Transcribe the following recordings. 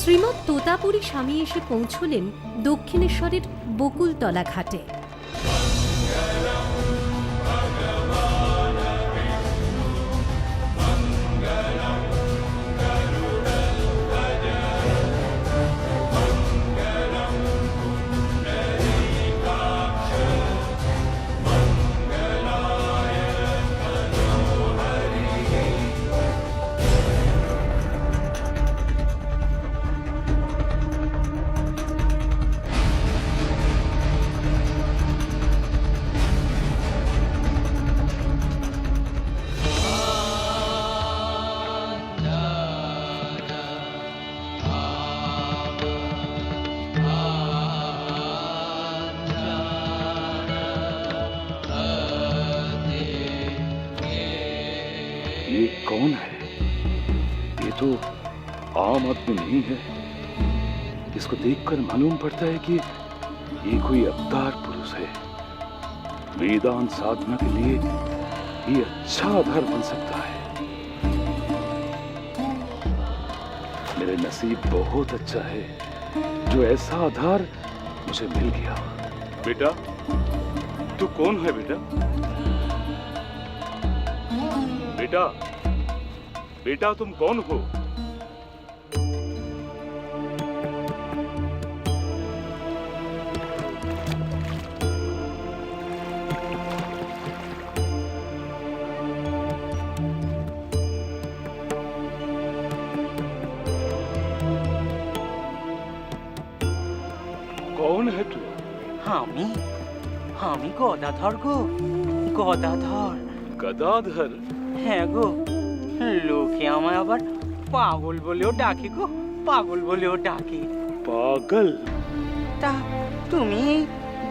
শ্রীমৎ তোতাপুরী স্বামী এসে পৌঁছলেন দক্ষিণেশ্বরের বকুলতলা ঘাটে। ये कौन है? ये तो आम आदमी नहीं है। इसको देखकर मालूम पड़ता है कि ये कोई अवतार पुरुष है। वेदांत साधना के लिए ये अच्छा आधार बन सकता है। मेरे नसीब बहुत अच्छा है। जो ऐसा आधार मुझे मिल गया। बेटा, तू कौन है बेटा? बेटा? बेटा तुम कौन हो? कौन है तू? हामी हामी गदाधर को गदाधर। गदाधर? হ্যাঁ গো লোকে আমায় আবার পাগল বলেও ডাকে গো পাগল বলেও ডাকে पागल তা তুমি এই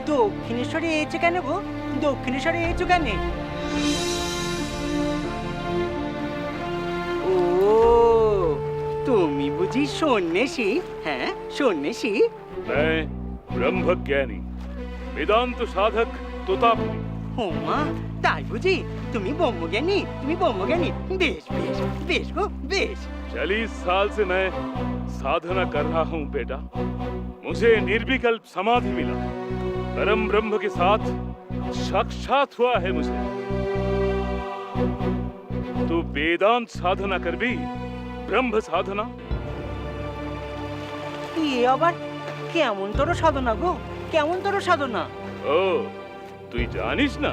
দক্ষিণেশ্বরে এসেছো কেন গো দক্ষিণেশ্বরে এসেছো কেন ও তুমি বুঝি সন্ন্যাসী হ্যাঁ সন্ন্যাসী मैं ब्रह्मज्ञानी वेदांत साधक तोतापुरी ও মা তাই বুঝি তুমি ব্রহ্মজ্ঞানী তুমি ব্রহ্মজ্ঞানী বেশ বেশ বেশ গো বেশ चालीस साल से मैं साधना कर रहा हूँ बेटा मुझे निर्विकल्प समाधि मिला परम ब्रह्म के साथ साक्षात हुआ है मुझे तो वेदांत साधना कर भी ब्रह्म साधना এ আবার কেমন তোর সাধনা গো কেমন তোর সাধনা ও তুই জানিস না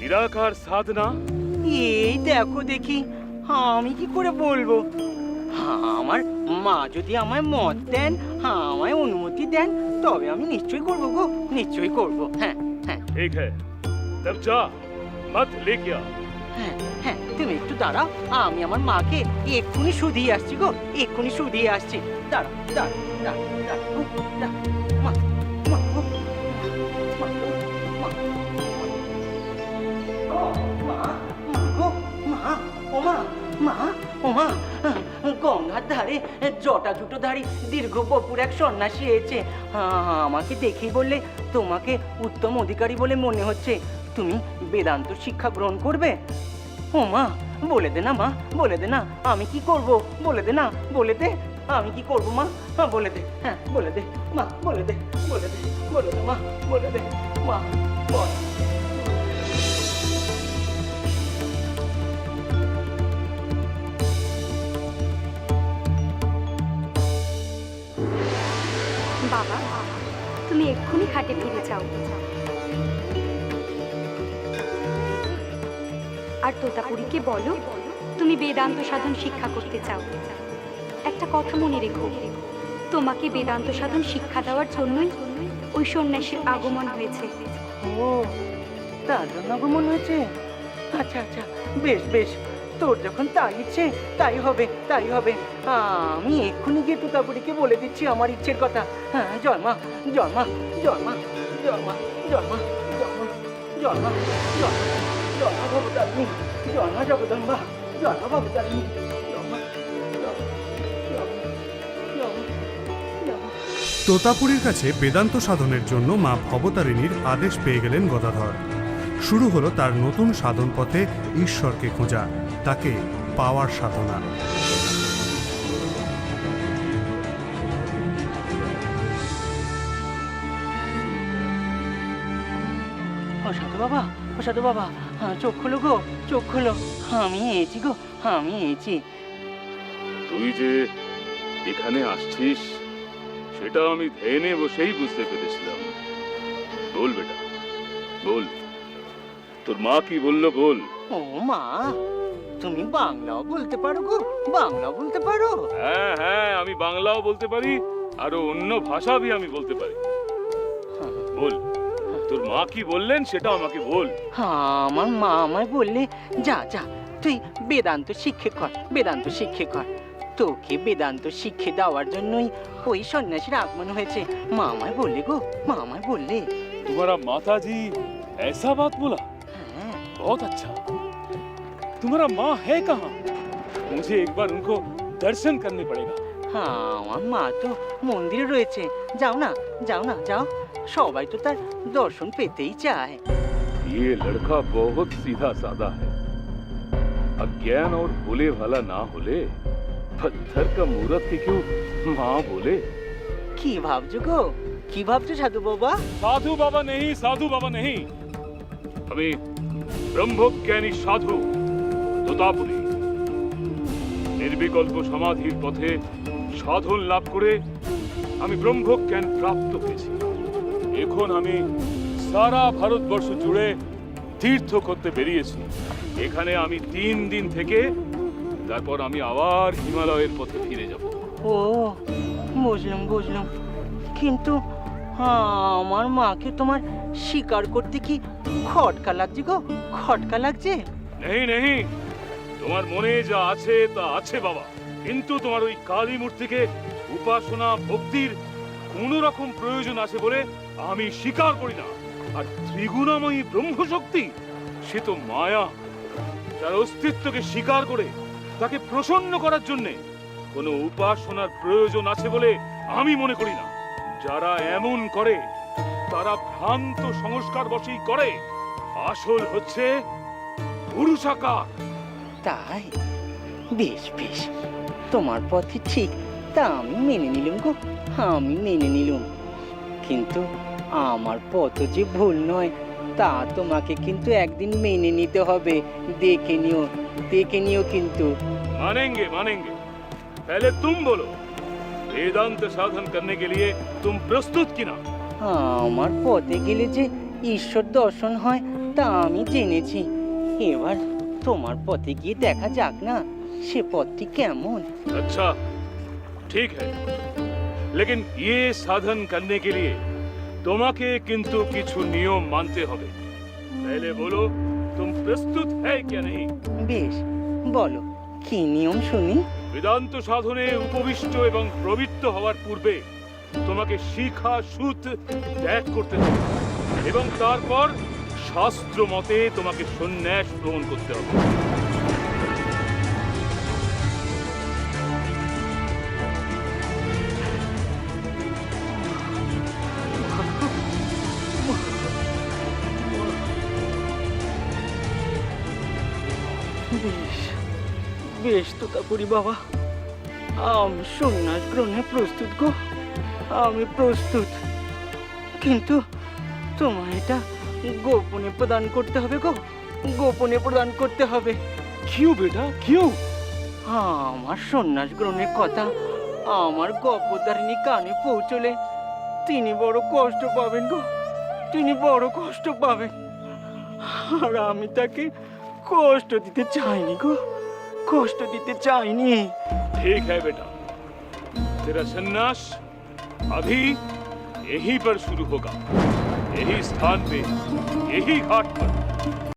নিরাকার সাধনা? এই দেখো দেখি আমি কি করে বলব? আমার মা যদি আমায় মত দেন আমায় অনুমতি দেন তবে আমি নিশ্চয়ই করব গো নিশ্চয়ই করব। হ্যাঁ হ্যাঁ। ঠিক হ্যাঁ তব যা মত লেকে হ্যাঁ হ্যাঁ তুমি একটু দাঁড়াও আমি আমার মাকে এক্ষুনি শুধিয়ে আসছি গো এক্ষুনি শুধিয়ে আসছি। দাঁড়াও দাঁড়াও দাঁড়াও দাঁড়াও। ও মা, মা, ও মা, গঙ্গার ধারে জটা জুটো ধারী দীর্ঘ বপুর এক সন্ন্যাসী এসেছে। আমাকে দেখেই বললে তোমাকে উত্তম অধিকারী বলে মনে হচ্ছে। তুমি বেদান্ত শিক্ষা গ্রহণ করবে? ও মা বলে দে না মা বলে দে না আমি কি করব? বলে দে না বলে দে আমি কি করব মা? হ্যাঁ বলে দে হ্যাঁ বলে দে মা বলে দে বলে দে বলে দে মা বলে দে মা বল। তুমি এক্ষুনি খাটে ফিরে যাও। আর তোতাপুরীকে বলো, তুমি বেদান্ত সাধন শিক্ষা করতে চাও। একটা কথা মনে রেখো, তোমাকে বেদান্ত সাধন শিক্ষা দেওয়ার জন্যই ওই সন্ন্যাসীর আগমন হয়েছে। ও, তার জন্য আগমন হয়েছে? আচ্ছা আচ্ছা বেশ বেশ। তোর যখন তাই ইচ্ছে তাই হবে তাই হবে আমি এক্ষুনি গিয়ে তুতাপুরিকে বলে দিচ্ছি আমার ইচ্ছের কথা হ্যাঁ জন্মা জন্মা জন্মা জন্মা জন্মা জন্মা জন্মা জগদম্বা তোতাপুরীর কাছে বেদান্ত সাধনের জন্য মা ভবতারিণীর আদেশ পেয়ে গেলেন গদাধর শুরু হলো তার নতুন সাধন পথে ঈশ্বরকে খোঁজা তাকে পাওয়ার সাধনা। সাধু বাবা ও সাধু বাবা হ্যাঁ চোখ খুলো গো চোখ খুলো। আমি এসেছি গো আমি এসেছি। তুই যে এখানে আসছিস সেটা আমি ধ্যানে বসেই বুঝতে পেরেছিলাম। বল বেটা বল। তোর মা কি বললো বল ও মা তুমি বাংলাও বলতে পারো গো বাংলাও বলতে পারো হ্যাঁ হ্যাঁ আমি বাংলাও বলতে পারি আরো অন্য ভাষাবি আমি বলতে পারি বল তোর মা কি বললেন সেটা আমাকে বল হ্যাঁ আমার মা আমায় বললে যা যা তুই বেদান্ত শিক্ষে কর বেদান্ত শিক্ষে কর তোকে বেদান্ত শিক্ষে দেওয়ার জন্যই ওই সন্ন্যাসীর আগমন হয়েছে মা আমায় বললে গো মা আমায় বললে तुम्हारा माता जी ऐसा बात बोला হ্যাঁ बहुत अच्छा तुम्हारा माँ है कहाँ मुझे एक बार उनको दर्शन करने पड़ेगा হ্যাঁ আমার মা তো মন্দিরে রয়েছে যাও না যাও না যাও সবাই তো তার দর্শন পেতেই চায় ये लड़का बहुत सीधा साधा है अज्ञान और भोले वाला ना होले पत्थर का मूरत के क्यों माँ बोले কি ভাবছো গো কি ভাবছো সাধু বাবা साधु बाबा नहीं साधु बाबा नहीं আমি ব্রহ্মজ্ঞানী সাধু তোতাপুরী নির্বিকল্প সমাধির পথে সাধন লাভ করে আমি ব্রহ্মজ্ঞান প্রাপ্ত হয়েছি। এখন আমি সারা ভারতবর্ষ জুড়ে তীর্থ করতে বেরিয়েছি। এখানে আমি তিন দিন থেকে, তারপর আমি আবার হিমালয়ের পথে ফিরে যাব। ও, বুঝলাম বুঝলাম। কিন্তু আমার মাকে তোমার স্বীকার করতে কি খটকা লাগছে গো? খটকা লাগছে? নেই নেই। তোমার মনে যা আছে, তা আছে বাবা। কিন্তু তোমার ওই কালী মূর্তিকে উপাসনা ভক্তির কোন রকম প্রয়োজন আছে বলে আমি স্বীকার করি না। আর ত্রিগুণাময়ী ব্রহ্মশক্তি, সে তো মায়া। তার অস্তিত্বকে স্বীকার করে তাকে প্রসন্ন করার জন্যে কোনো উপাসনার প্রয়োজন আছে বলে আমি মনে করি না। যারা এমন করে তারা ভ্রান্ত সংস্কার বসেই করে। আসল হচ্ছে পুরুষাকার তাই? বেশ বেশ। তোমার পথে ঠিক তা আমি মেনে নিলুম গো আমি মেনে নিলুম। কিন্তু আমার পথ যে ভুল নয় তা তোমাকে কিন্তু একদিন মেনে নিতে হবে। দেখে নিও দেখে নিও কিন্তু। মানেঙ্গে মানেঙ্গে। তাহলে তুমি বলো वेदांत साधन करने के लिए तुम प्रस्तुत की ना আমার পথে গেলে যে ঈশ্বর দর্শন হয় তা আমি জেনেছি এবার তোমার পথে গিয়ে দেখা যাক না সে পথটি কেমন अच्छा ठीक है लेकिन ये साधन करने के लिए তোমাকে কিন্তু কিছু নিয়ম মানতে হবে पहले बोलो तुम प्रस्तुत है क्या नहीं বেশ বলো কি নিয়ম শুনি বেদান্ত সাধনে উপবিষ্ট এবং প্রবৃত্ত হওয়ার পূর্বে তোমাকে শিখা সুত ত্যাগ করতে হবে এবং তারপর শাস্ত্র মতে তোমাকে সন্ন্যাস গ্রহণ করতে হবে। বেশ বেশ করি বাবা। আমি সন্ন্যাস গ্রহণে প্রস্তুত গো। আমি প্রস্তুত। কিন্তু তোমায় এটা গোপনে প্রদান করতে হবে গো। গোপনে প্রদান করতে হবে। কিউ বেটা কিউ আমার সন্ন্যাস গ্রহণের কথা আমার গপদারিণী কানে পৌঁছলে তিনি বড় কষ্ট পাবেন গো। তিনি বড় কষ্ট পাবেন। আর আমি তাকে কষ্ট দিতে চাইনি গো। কষ্ট দিতে চাইনি। ठीक है बेटा। तेरा सन्यास अभी यहीं पर शुरू होगा। यही स्थान पे, यही घाट पर।